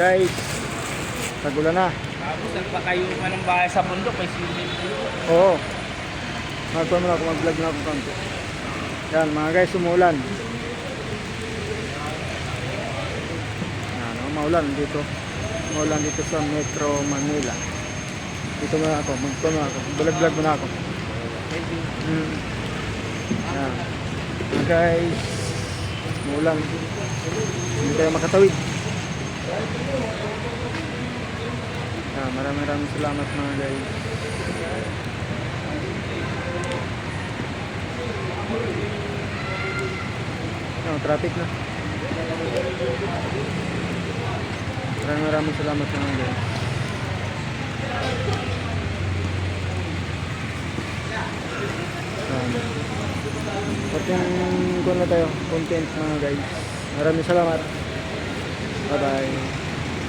guys, tagulan na. Tapos nagpakayuman ng bahay sa bundok, may swimming pool. Oo. Magpano na ako, mag-vlog na ako konti. Yan, mga guys, umulan. Yan, oh, maulan dito. Maulan dito sa Metro Manila. Dito muna ako, magpano na ako. Vlog-vlog muna ako. Mm. Yan. Mga guys, umulan. Hindi tayo makatawid. Yan, maraming maraming salamat mga guys. Oh, traffic na. Maraming maraming salamat mga guys. Um, at yung kung na tayo, content mga guys. Maraming salamat. 拜拜。